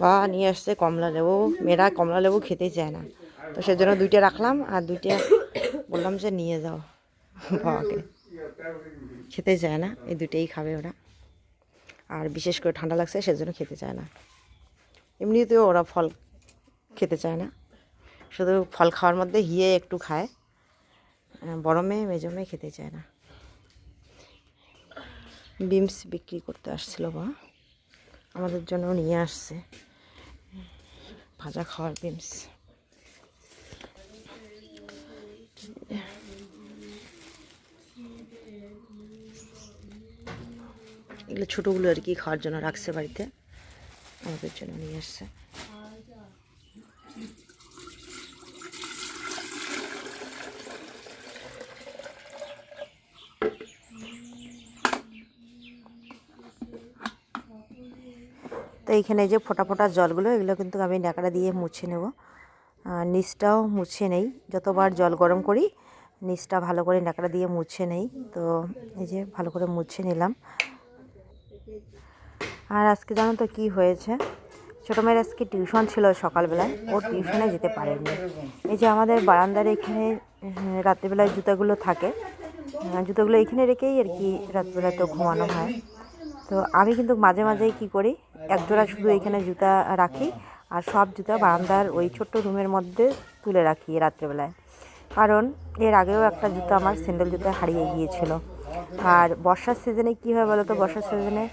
বা নিয়ে আসছে কমলা লেবু। মেয়েরা কমলা লেবু খেতে চায় না। তো সেজন্য দুইটা রাখলাম আর দুইটা বললাম যে নিয়ে যাও। বাবাকে। খেতে চায় না। এই দুটেই খাবে ওরা। আর বিশেষ করে ঠান্ডা লাগছে, সেজন্য খেতে চায় না। এমনিতেও ওরা ফল খেতে চায় না। শুধু ফল খাওয়ার মধ্যে হিয়ে একটু খায়। বড় মেয়ে, মেজো মেয়ে খেতে চায় না। বিমস বিক্রি করতে আসছিল বা আমাদের জন্য নিয়ে আসছে। ভাজা খাওয়ার বিমস। এগুলো ছোটোগুলো আর কি খাওয়ার জন্য রাখছে বাড়িতে। আমাদের জন্য নিয়ে আসছে। এইখানে যে ফোটা ফোটা জলগুলো, এগুলো কিন্তু আমি ন্যাকড়া দিয়ে মুছে নেব। নিচটাও মুছে নেই। যতবার জল গরম করি, নিচটা ভালো করে ন্যাকড়া দিয়ে মুছে নেই। তো এই যে ভালো করে মুছে নিলাম। আর আজকে জানো তো কী হয়েছে? ছোটো মেয়ের আজকে টিউশন ছিল সকালবেলায়। ও টিউশনে যেতে পারেনি। এই যে আমাদের বারান্দার এখানে রাত্রিবেলায় জুতাগুলো থাকে। জুতোগুলো এখানে রেখেই আর কি রাত্রিবেলায় তো ঘুমানো হয়। তো আমি কিন্তু মাঝে মাঝেই কী করি এক জোড়া শুধু এখানে জুতা রাখি আর সব জুতা বারান্দার ওই ছোট্ট রুমের মধ্যে তুলে রাখি রাত্রেবেলায়। কারণ এর আগেও একটা জুতো আমার স্যান্ডেল জুতো হারিয়ে গিয়েছিল। আর বর্ষার সিজনে কী হয় বলো তো বর্ষার সিজনে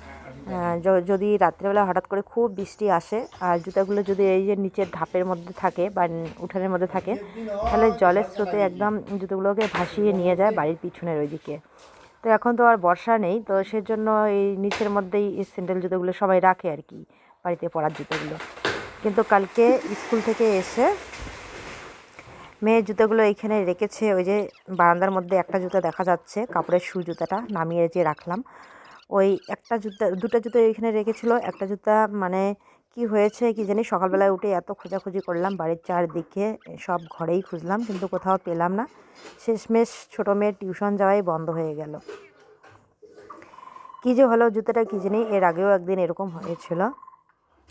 যদি রাত্রেবেলা হঠাৎ করে খুব বৃষ্টি আসে আর জুতাগুলো যদি এই যে নিচের ধাপের মধ্যে থাকে বা উঠানের মধ্যে থাকে তাহলে জলের স্রোতে একদম জুতোগুলোকে ভাসিয়ে নিয়ে যায় বাড়ির পিছনের ওইদিকে। তো এখন তো আর বর্ষা নেই, তো সেজন্য এই নিচের মধ্যেই স্যান্ডেল জুতোগুলো সবাই রাখে আর কি, বাড়িতে পরার জুতোগুলো। কিন্তু কালকে স্কুল থেকে এসে মেয়ের জুতোগুলো এইখানে রেখেছে, ওই যে বারান্দার মধ্যে একটা জুতো দেখা যাচ্ছে, কাপড়ের শু জুতাটা নামিয়ে যে রাখলাম। ওই একটা জুতা, দুটো জুতো এইখানে রেখেছিল, একটা জুতা মানে কি হয়েছে কি জানি, সকালবেলায় উঠে এত খোঁজাখুঁজি করলাম বাড়ির চারদিকে, সব ঘরেই খুঁজলাম কিন্তু কোথাও পেলাম না। শেষমেশ ছোটো মেয়ের টিউশন যাওয়াই বন্ধ হয়ে গেল। কী যে হলো জুতোটা কী জানি, এর আগেও একদিন এরকম হয়েছিল।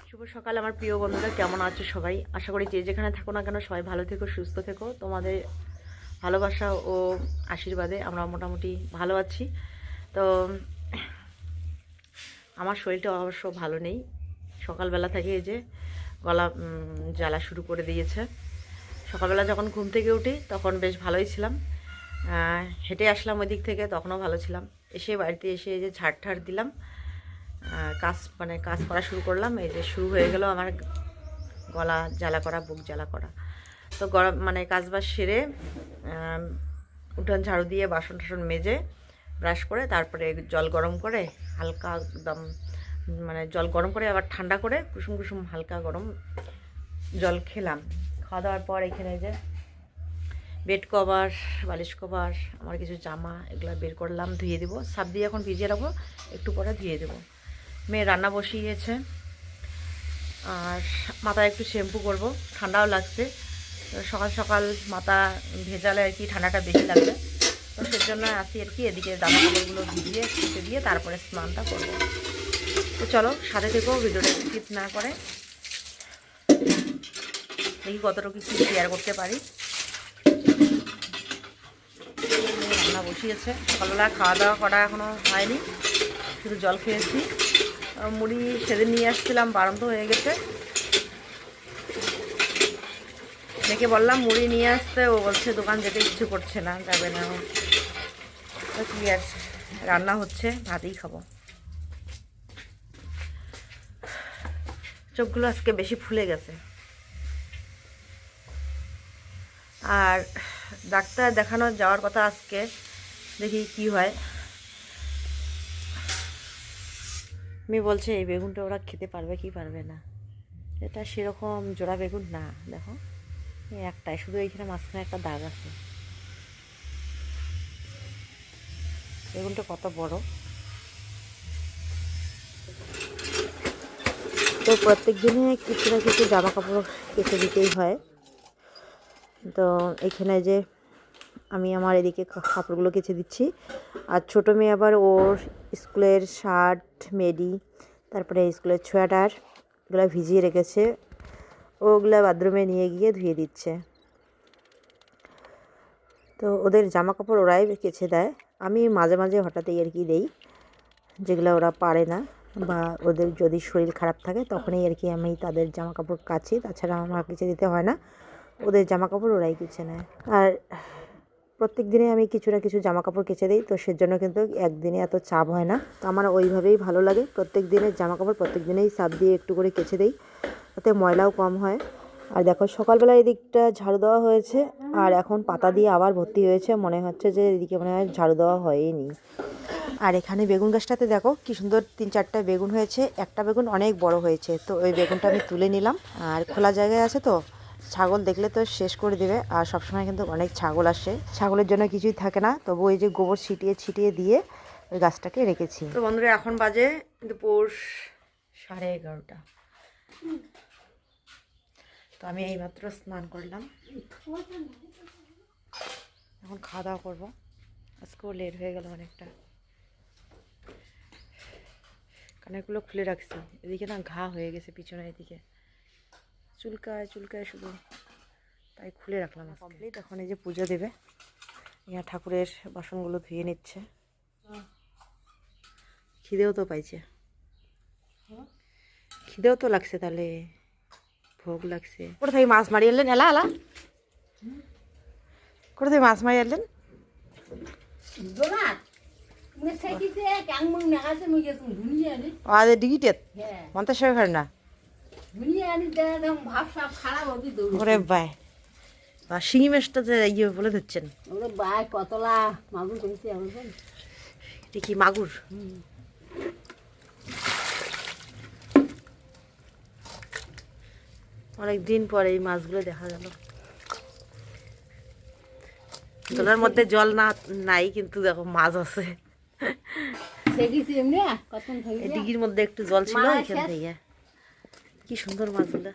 শুভ সকাল আমার প্রিয় বন্ধুরা, কেমন আছো সবাই? আশা করি যে যেখানে থাকো না কেন সবাই ভালো থেকো, সুস্থ থেকো। তোমাদের ভালোবাসা ও আশীর্বাদে আমরা মোটামুটি ভালো আছি। তো, আমার শরীরটা অবশ্য ভালো নেই। সকালবেলা থেকে এই যে গলা জ্বালা শুরু করে দিয়েছে। সকালবেলা যখন ঘুম থেকে উঠি, তখন বেশ ভালোই ছিলাম। হেঁটে আসলাম ওই দিক থেকে, তখনও ভালো ছিলাম। এসে বাড়িতে এসে এই যে ঝাড় ঠাড় দিলাম। কাজ মানে কাজ করা শুরু করলাম। এই যে শুরু হয়ে গেল আমার গলা জ্বালা করা, বুক জ্বালা করা। তো গরম মানে কাজ বাজ সেরে উঠান ঝাড়ু দিয়ে বাসন টাসন মেজে, ব্রাশ করে, তারপরে জল গরম করে, হালকা একদম মানে জল গরম করে আবার ঠান্ডা করে কুসুম কুসুম হালকা গরম জল খেলাম। খাওয়া দাওয়ার পর এখানে যে বেড কভার, বালিশ কভার, আমার কিছু জামা এগুলো বের করলাম, ধুয়ে দেবো। সাপ দিয়ে এখন ভিজিয়ে রাখব, একটু পরে ধুয়ে দেবো। মেয়ে রান্না বসিয়েছে। আর মাথায় একটু শ্যাম্পু করব, ঠান্ডাও লাগছে। সকাল সকাল মাথা ভেজালে আর কি ঠান্ডাটা বেশি লাগবে। তো সেজন্য আসি আর কি, এদিকে জামা কাপড়গুলো ভিজিয়ে, শুতে দিয়ে তারপরে স্নানটা করব। তো চলো সাথে থেকেও ভিডিওটা স্কিপ না করে। দেখি কতটুকু কি শেয়ার করতে পারি। রান্না বসিয়েছে, সকালবেলা খাওয়া দাওয়া করা এখনও হয়নি, শুধু জল খেয়েছি। মুড়ি সেদিন নিয়ে আসছিলাম বারন্ত হয়ে গেছে। মেয়েকে বললাম, মুড়ি নিয়ে আসতে, ও বলছে দোকান যেতে ইচ্ছে করছে না, যাবে না। তো কি আর রান্না হচ্ছে, ভাতই খাব। চোখগুলো আজকে বেশি ফুলে গেছে। আর ডাক্তার দেখানো যাওয়ার কথা আজকে, দেখি কি হয়। মেয়ে বলছে, এই বেগুনটা ওরা খেতে পারবে কি পারবে না? এটা সেরকম জোড়া বেগুন না, দেখো। একটাই, শুধু এইখানে মাঝখানে একটা দাগ আছে। বেগুনটা কত বড়? তো প্রত্যেক দিনে কিছু না কিছু জামা কাপড় কেটে দিতেই হয়। তো এখানে যে আমি আমার এদিকে কাপড়গুলো কেচে দিচ্ছি। আর ছোটো মেয়ে আবার ওর স্কুলের শার্ট মেডি তারপরে স্কুলের সোয়েটার, এগুলো ভিজিয়ে রেখেছে। ওগুলো বাথরুমে নিয়ে গিয়ে ধুয়ে দিচ্ছে। তো ওদের জামা কাপড় ওরাই কেচে দেয়। আমি মাঝে মাঝে হঠাৎই আর কি দেই, যেগুলো ওরা পারে না। বা ওদের যদি শরীর খারাপ থাকে, তখনই আর কি আমি তাদের জামা কাপড় কাচি। তাছাড়া আমার কিছু দিতে হয় না। ওদের জামা কাপড় ওরাই কেচে নেয়। আর প্রত্যেক দিনে আমি কিছু না কিছু জামা কাপড় কেচে দিই, তো সেজন্য কিন্তু একদিনে এত চাপ হয় না। তো আমার ওইভাবেই ভালো লাগে। প্রত্যেক দিনের জামা কাপড় প্রত্যেক দিনেই চাপ দিয়ে একটু করে কেচে দিই, তাতে ময়লাও কম হয়। আর দেখো, সকালবেলা এদিকটা ঝাড়ু দেওয়া হয়েছে, আর এখন পাতা দিয়ে আবার ভর্তি হয়েছে। মনে হচ্ছে যে এদিকে মনে হয় ঝাড়ু দেওয়া হয়নি। আর এখানে বেগুন গাছটাতে দেখো কি সুন্দর তিন চারটা বেগুন হয়েছে, একটা বেগুন অনেক বড় হয়েছে, তো ওই বেগুনটা আমি তুলে নিলাম। আর খোলা জায়গায় আছে তো, ছাগল দেখলে তো শেষ করে দেবে, আর সবসময় কিন্তু অনেক ছাগল আসে। ছাগলের জন্য কিছুই থাকে না, তবু ওই যে গোবর ছিটিয়ে ছিটিয়ে দিয়ে ওই গাছটাকে রেখেছি। তো বন্ধুরা, এখন বাজে দুপুর সাড়ে এগারোটা। তো আমি এইমাত্র স্নান করলাম। এখন খাওয়া দাওয়া করব। আজকেও লেট হয়ে গেল অনেকটা। কানেরগুলো খুলে রাখছি। এদিকে না ঘা হয়ে গেছে পিছনে এদিকে চুলকায় চুলকায় শুধু। তাই খুলে রাখলাম কমপ্লিট এখন এই যে পুজো দেবে। ইয়া ঠাকুরের বাসনগুলো ধুয়ে নিচ্ছে। খিদেও তো পাইছে। খিদেও তো লাগছে তাহলে। ভোগ লাগছে। কোথা থেকে মাছ মারি এলেন এলা এলা। কোথা থেকে মাছ মারি এলেন আদের ডিগিটেত? He. মন্তেশ্বর ঘর না? ওরে বাই। বা শিঙি মাছটা যে ইয়ে বলে ধরছেন। ওরে বাই কতলা মাগুর কইছে আমার এটা কি মাগুর? অনেক দিন পরে এই মাছগুলো দেখা গেল। জলের মধ্যে জল না নাই কিন্তু দেখো মাছ আছে সেকি সে এমনি কতন থাকি এই ডিগির মধ্যে একটু জল ছিল এখান থেকে। কি সুন্দর মাছগুলো।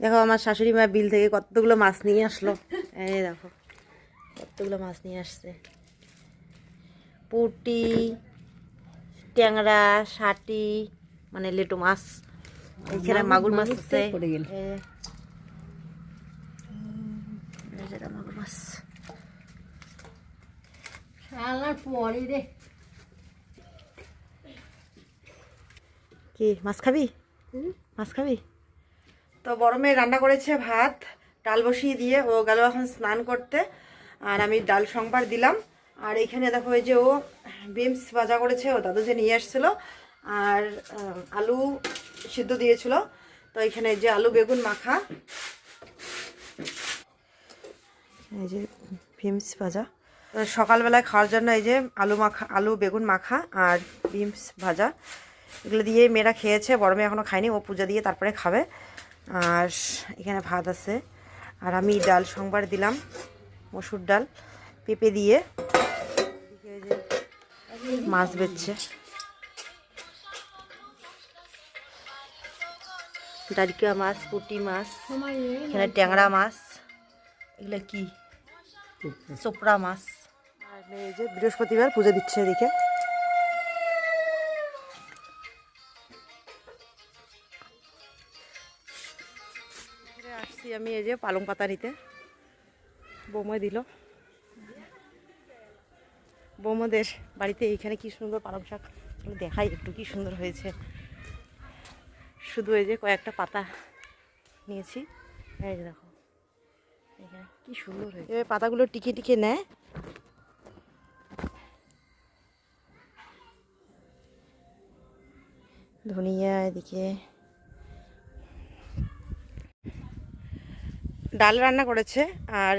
দেখো আমার শাশুড়ি মা বিল থেকে কতগুলো মাছ নিয়ে আসলো। এই দেখো কতগুলো মাছ নিয়ে আসছে। পুটি ট্যাংরা শাটি মানে লেটু মাছ। এইখানে মাগুর মাছ আছে তো পড়ে গেল। এই যে- এই যেটা মাগুর মাছ পরি রে। কি মাছ খাবি? মাছ খাবি? তো বড় মেয়ে রান্না করেছে ভাত ডাল বসিয়ে দিয়ে ও গেল এখন স্নান করতে আর আমি ডাল সংবার দিলাম। আর এখানে দেখো এই যে ও বিমস ভাজা করেছে ও দাদু যে নিয়ে এসেছিল আর আলু সিদ্ধ দিয়েছিল। তো এখানে যে আলু বেগুন মাখা। এই যে বিমস ভাজা। তো সকালবেলায় খাওয়ার জন্য এই যে আলু মাখা আলু বেগুন মাখা আর বিমস ভাজা এগুলো দিয়ে মেয়েরা খেয়েছে বড় মেয়ে এখনও খায়নি ও পূজা দিয়ে তারপরে খাবে। আর এখানে ভাত আছে। আর আমি ডাল সোমবার দিলাম মসুর ডাল পেঁপে দিয়ে। যে মাছ বেচছে। ডারিকা মাছ পুঁটি মাছ এখানে ট্যাংরা মাছ এগুলো কি? চোপড়া মাছ। আর এই যে বৃহস্পতিবার পুজো দিচ্ছে এদিকে। আসছি আমি এই যে পালং পাতা নিতে। বৌমা দিল। বৌমাদের বাড়িতে এইখানে কি সুন্দর পালং শাক? দেখাই একটু কি সুন্দর হয়েছে। শুধু এই যে কয়েকটা পাতা নিয়েছি। দেখো। এখানে কি সুন্দর হয়েছে। পাতাগুলো টিকে টিকে নেয় ধনিয়া, এদিকে ডাল রান্না করেছে আর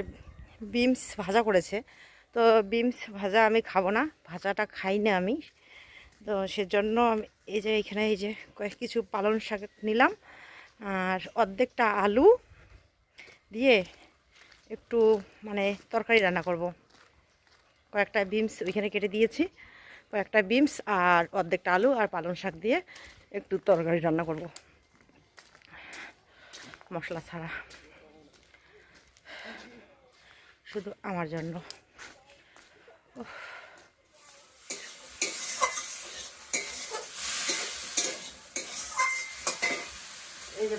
বিমস ভাজা করেছে। তো বিমস ভাজা আমি খাব না, ভাজাটা খাই না আমি। তো সেজন্য আমি এই যে এখানে এই যে কয়েক কিছু পালং শাক নিলাম আর অর্ধেকটা আলু দিয়ে একটু মানে তরকারি রান্না করব। কয়েকটা বিমস ওইখানে কেটে দিয়েছি, কয়েকটা বিমস আর অর্ধেকটা আলু আর পালং শাক দিয়ে। একটু তরকারি রান্না করব। মশলা ছাড়া। শুধু আমার জন্য। এই যে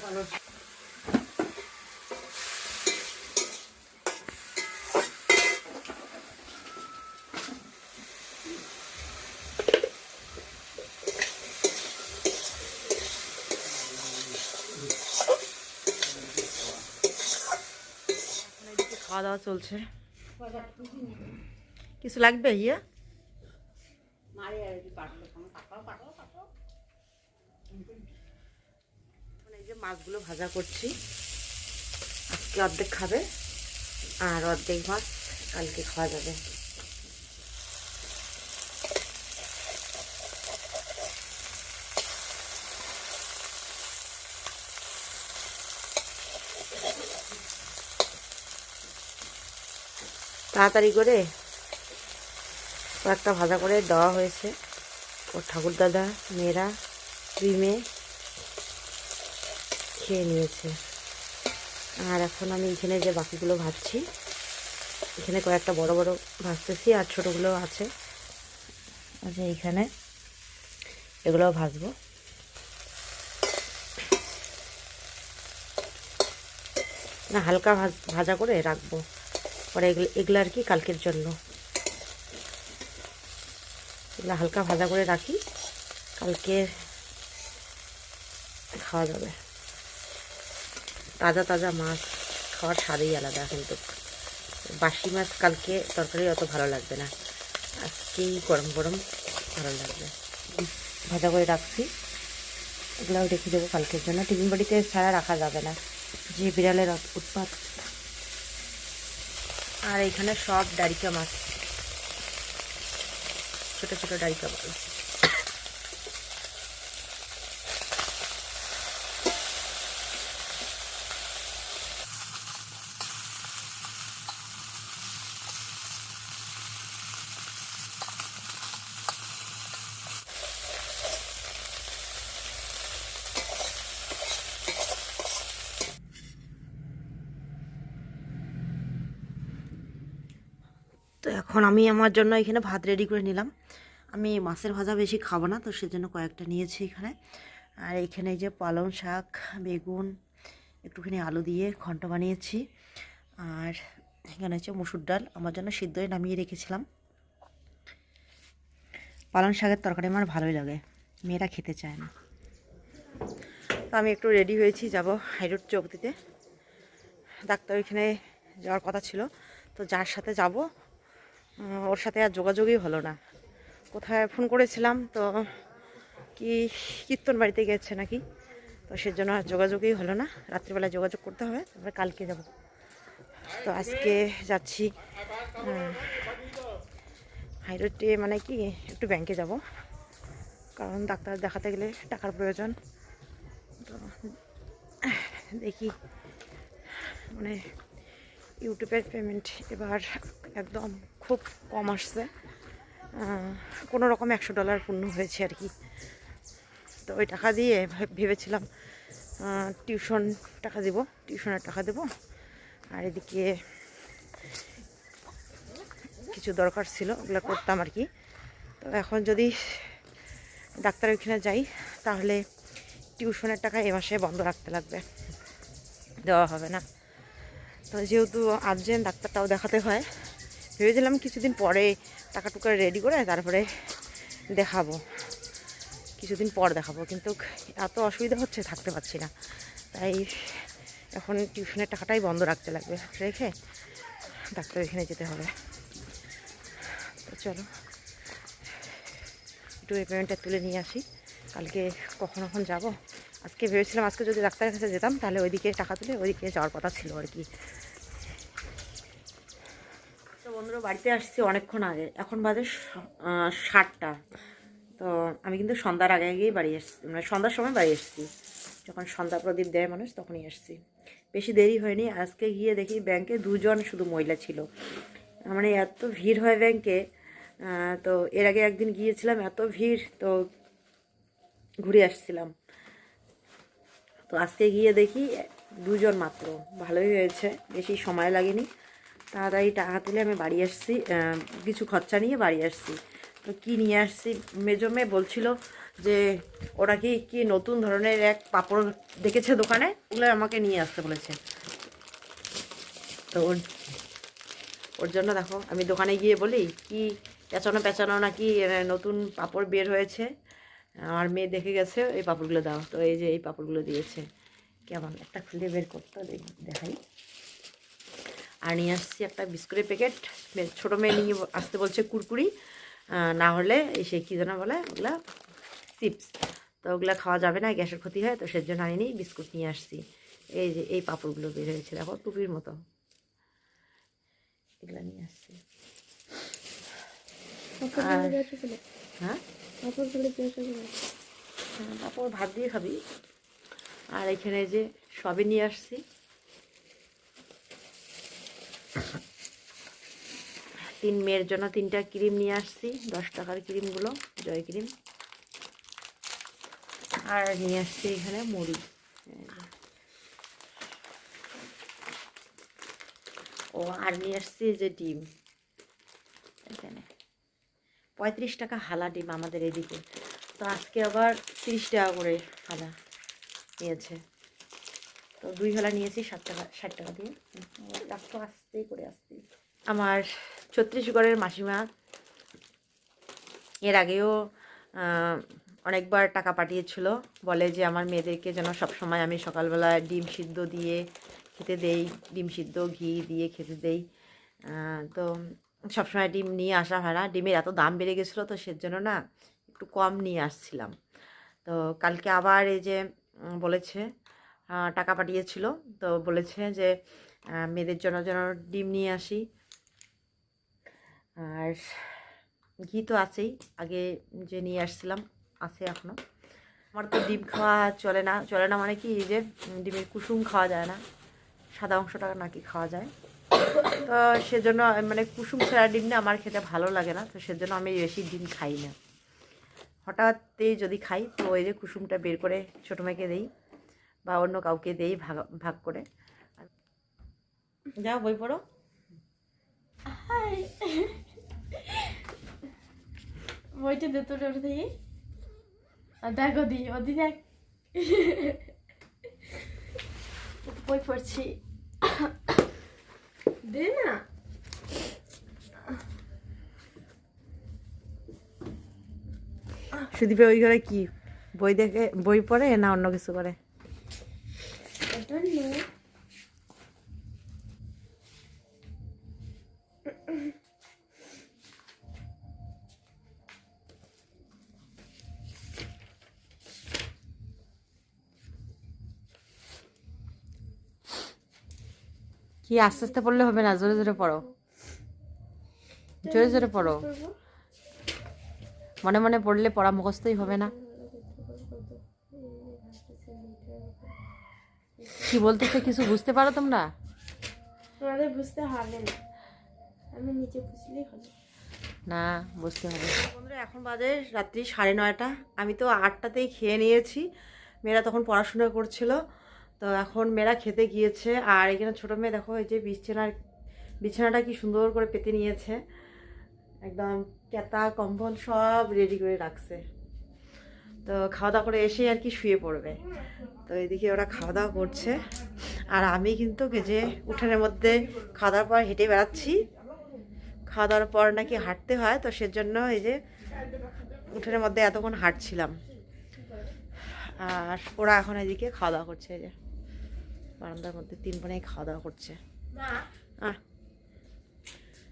খাওয়া দাওয়া চলছে কিছু লাগবে ইয়ে? এই যে মাছগুলো ভাজা করছি। আজকে অর্ধেক খাবে আর অর্ধেক মাছ কালকে খাওয়া যাবে। তাড়াতাড়ি করে কয়েকটা ভাজা করে দেওয়া হয়েছে। ওর ঠাকুর দাদা, মেয়েরা দুই মেয়ে খেয়ে নিয়েছে। আর এখন আমি এখানে যে বাকিগুলো ভাজছি, এখানে কয়েকটা বড় বড় ভাজতেছি আর ছোটোগুলো আছে। আচ্ছা এইখানে এগুলোও ভাজবো। না, হালকা ভাজা করে রাখব। পরে এগুলো এগুলো আর কি কালকের জন্য। এগুলো হালকা ভাজা করে রাখি কালকে খাওয়া যাবে। তাজা তাজা মাছ খাওয়ার স্বাদই আলাদা কিন্তু। বাসি মাছ কালকে তরকারি অত ভালো লাগবে না। আজকেই গরম গরম ভালো লাগবে। ভাজা করে রাখছি। এগুলোও রেখে দেবো কালকের জন্য। টিফিন বাড়িতে ছাড়া রাখা যাবে না। যে বিড়ালের উৎপাত আর এখানে সব ডারিকা মাছ ছোট ছোট ডারিকা মাছ এখন আমি আমার জন্য এখানে ভাত রেডি করে নিলাম। আমি মাছের ভাজা বেশি খাব না, তো সেজন্য কয়েকটা নিয়েছি এখানে। আর এখানে যে পালং শাক, বেগুন, একটুখানি আলু দিয়ে ঘন্ট বানিয়েছি। আর এখানে হচ্ছে মুসুর ডাল, আমার জন্য সিদ্ধই নামিয়ে রেখেছিলাম। পালং শাকের তরকারি আমার ভালোই লাগে, মেয়েরা খেতে চায় না। তো আমি একটু রেডি হয়েছি, যাব হাইরোড চোখ দিতে ডাক্তার ওইখানে যাওয়ার কথা ছিল, তো যার সাথে যাব ওর সাথে আর যোগাযোগই হলো না। কোথায় ফোন করেছিলাম তো কি কীর্তন বাড়িতে গেছে নাকি? তো সেজন্য আর যোগাযোগই হলো না। রাত্রিবেলা যোগাযোগ করতে হবে, তারপরে কালকে যাব। তো আজকে যাচ্ছি হাইরোডে মানে কি, একটু ব্যাংকে যাব। কারণ ডাক্তার দেখাতে গেলে টাকার প্রয়োজন। তো দেখি মানে ইউটিউবের পেমেন্ট এবার একদম খুব কম আসছে। কোনো রকম একশো ডলার পূর্ণ হয়েছে আর কি। তো ওই টাকা দিয়ে ভেবেছিলাম টিউশন টাকা দেবো, টিউশনের টাকা দেবো। আর এদিকে কিছু দরকার ছিল, ওগুলো করতাম আর কি। তো এখন যদি ডাক্তার ওইখানে যাই, তাহলে টিউশনের টাকা এ মাসে বন্ধ রাখতে লাগবে। দেওয়া হবে না। তো যেহেতু আর্জেন্ট ডাক্তারটাও দেখাতে হয় ভেবেছিলাম কিছুদিন পরে টাকা টুকা রেডি করে তারপরে দেখাবো। কিছুদিন পর দেখাবো, কিন্তু এত অসুবিধা হচ্ছে, থাকতে পারছি না। তাই এখন টিউশনের টাকাটাই বন্ধ রাখতে লাগবে। রেখে ডাক্তার এখানে যেতে হবে। তো চলো, একটু এই পেমেন্টটা তুলে নিয়ে আসি। কালকে কখন কখন যাব? আজকে ভেবেছিলাম আজকে যদি ডাক্তারের কাছে যেতাম, তাহলে ওইদিকে টাকা তুলে ওইদিকে যাওয়ার কথা ছিল আর কি তো বন্ধুরা বাড়িতে আসছি অনেকক্ষণ আগে। এখন বাজে সাতটা। তো আমি কিন্তু সন্ধ্যার আগে আগেই বাড়ি এসেছি মানে সন্ধ্যার সময় বাড়ি এসেছি। যখন সন্ধ্যা প্রদীপ দেয় মানুষ, তখনই এসেছি বেশি দেরি হয়নি। আজকে গিয়ে দেখি ব্যাংকে দুজন শুধু মহিলা ছিল। মানে এত ভিড় হয় ব্যাংকে তো এর আগে একদিন গিয়েছিলাম, এত ভিড়, তো ঘুরে আসছিলাম। তো আজকে গিয়ে দেখি দুজন মাত্র। ভালোই হয়েছে। বেশি সময় লাগেনি। তাড়াতাড়ি টাকা তুলে আমি বাড়ি আসছি কিছু খরচা নিয়ে বাড়ি আসছি। তো কী নিয়ে আসছি? মেজো মেয়ে বলছিল যে, ওরা কি কি নতুন ধরনের এক পাপড় দেখেছে দোকানে? ওগুলো আমাকে নিয়ে আসতে বলেছে। তো ওর ওর জন্য দেখো, আমি দোকানে গিয়ে বলি, কি পেঁচানো পেঁচানো নাকি নতুন পাপড় বের হয়েছে? আমার মেয়ে দেখে গেছে, এই পাপড়গুলো দাও। তো এই যে এই পাপড়গুলো দিয়েছে। কেমন? একটা খুলে বের করতে দেখাই। আর নিয়ে আসছি একটা বিস্কুটের প্যাকেট। ছোটো মেয়ে নিয়ে আসতে বলছে কুরকুরি। না হলে এই সে কী যেন বলে ওগুলা চিপস। তো ওগুলো খাওয়া যাবে না গ্যাসের ক্ষতি হয় তো সেজন্য আনিনি বিস্কুট নিয়ে আসছি। এই যে এই পাপড়গুলো বের হয়েছে দেখো টুপির মতো। এগুলো নিয়ে আসছি। হ্যাঁ? হ্যাঁ, পাপড় ভাত দিয়ে খাবি। আর এখানে যে সবে নিয়ে আসছি। তিন মেয়ের জন্য তিনটা ক্রিম নিয়ে আসছি, দশ টাকার ক্রিমগুলো, জয় ক্রিম। আর নিয়ে আসছি এখানে মুড়ি। ও, আর নিয়ে আসছি যে ডিম। এখানে। পঁয়ত্রিশ টাকা হালা ডিম আমাদের এদিকে। তো আজকে আবার তিরিশ টাকা করে হালা নিয়েছে। তো দুই হালা নিয়েছি ষাট টাকা ষাট টাকা দিয়ে। রাখতো আসতেই করে আসতেই। আমার ছত্তিশগড়ের মাসিমা। এর আগেও অনেকবার টাকা পাঠিয়েছিল। বলে যে আমার মেয়েদেরকে যেন সবসময় আমি সকালবেলা ডিম সিদ্ধ দিয়ে খেতে দেই, ডিম সিদ্ধ ঘি দিয়ে খেতে দেই। তো সবসময় ডিম নিয়ে আসা হয় না। ডিমের এত দাম বেড়ে গেছিল তো সেজন্য না একটু কম নিয়ে আসছিলাম। তো কালকে আবার এই যে বলেছে টাকা পাঠিয়েছিল। তো বলেছে যে মেয়েদের জন্য যেন ডিম নিয়ে আসি। আর ঘি তো আছেই। আগে যে নিয়ে আসছিলাম, আছে এখনও আমার তো ডিম খাওয়া চলে না। চলে না মানে কি যে ডিমের কুসুম খাওয়া যায় না। সাদা অংশটা নাকি খাওয়া যায়। তো সেজন্য মানে কুসুম ছাড়া ডিম না আমার খেতে ভালো লাগে না। তো সেজন্য আমি বেশি ডিম খাই না। হঠাৎই যদি খাই, তো ওই যে কুসুমটা বের করে ছোটো মেয়েকে দেই বা অন্য কাউকে দেই ভাগ ভাগ করে। যাও, বই পড়ো। বইটা দে তোর ওটা থেকে আর দেখো দি ওদি দেখ। বই পড়ছি। দে না। সুদীপে ওই ঘরে কি? বই দেখে বই পড়ে না অন্য কিছু করে? কি আস্তে আস্তে পড়লে হবে না? জোরে জোরে পড়ো। জোরে জোরে পড়ো। মনে মনে পড়লে পড়া মুখস্থই হবে না। কি বলতেছে কিছু বুঝতে পারো তোমরা? আমাদের বুঝতে হবে না। আমি নিচে বুঝলেই হবে। না বুঝতে হবে। বন্ধুরা এখন বাজে রাত্রি সাড়ে নয়টা। আমি তো আটটাতেই খেয়ে নিয়েছি। মেয়েরা তখন পড়াশোনা করছিল। তো এখন মেয়েরা খেতে গিয়েছে। আর এখানে ছোটো মেয়ে দেখো, এই যে বিছানার বিছানাটা কি সুন্দর করে পেতে নিয়েছে। একদম কেতা কম্বল সব রেডি করে রাখছে। তো খাওয়া দাওয়া করে এসে আর কি শুয়ে পড়বে। তো এদিকে ওরা খাওয়া দাওয়া করছে। আর আমি কিন্তু যে উঠানের মধ্যে খাওয়া দাওয়ার পর হেঁটে বেড়াচ্ছি। খাওয়া দাওয়ার পর নাকি হাঁটতে হয়, তো সেজন্য এই যে উঠানের মধ্যে এতক্ষণ হাঁটছিলাম। আর ওরা এখন এদিকে খাওয়া দাওয়া করছে এই যে। বারান্দার মধ্যে তিন বোনেই খাওয়া দাওয়া করছে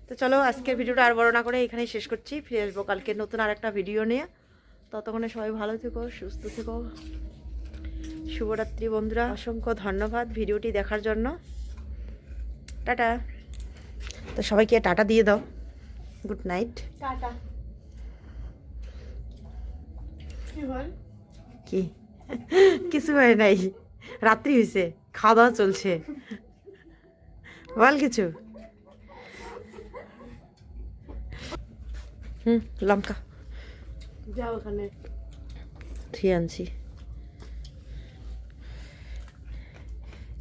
তো চলো আজকের ভিডিওটা আর বড় না করে এখানেই শেষ করছি। ফিরে আসব কালকে নতুন আর একটা ভিডিও নিয়ে। ততক্ষণে সবাই ভালো থেকো সুস্থ থেকো। শুভরাত্রি বন্ধুরা। অসংখ্য ধন্যবাদ ভিডিওটি দেখার জন্য। টাটা। তো সবাইকে টাটা দিয়ে দাও। Good night. টাটা। কি কিছু হয় নাই। রাত্রি হয়েছে খাওয়া দাওয়া চলছে। বল কিছু। হুম লঙ্কা। যাও ওখানে। ধুয়ে আনছি।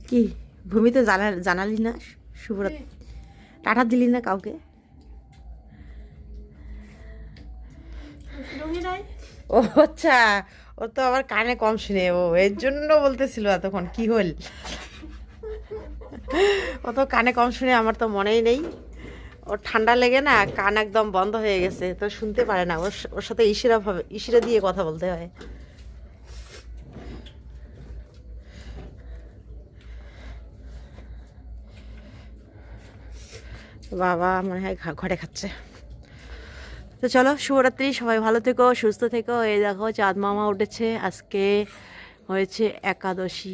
কি ভূমিতে জানা জানালি না শুভরাত্রি টাটা দিলি না কাউকে? ও আচ্ছা ও তো আবার কানে কম শুনে ও, এর জন্য বলতেছিল এতক্ষণ, কি হল? ও তো কানে কম শুনে আমার তো মনেই নেই। ওর ঠান্ডা লেগে না কান একদম বন্ধ হয়ে গেছে, তো শুনতে পারে না, ওর ওর সাথে ইশিরা ভাবে, ইশিরা দিয়ে কথা বলতে হয়। বাবা মনে হয় ঘরে খাচ্ছে। তো চলো, শুভরাত্রি, সবাই ভালো থেকো, সুস্থ থেকো। এই দেখো, চাঁদ মামা উঠেছে। আজকে হয়েছে একাদশী।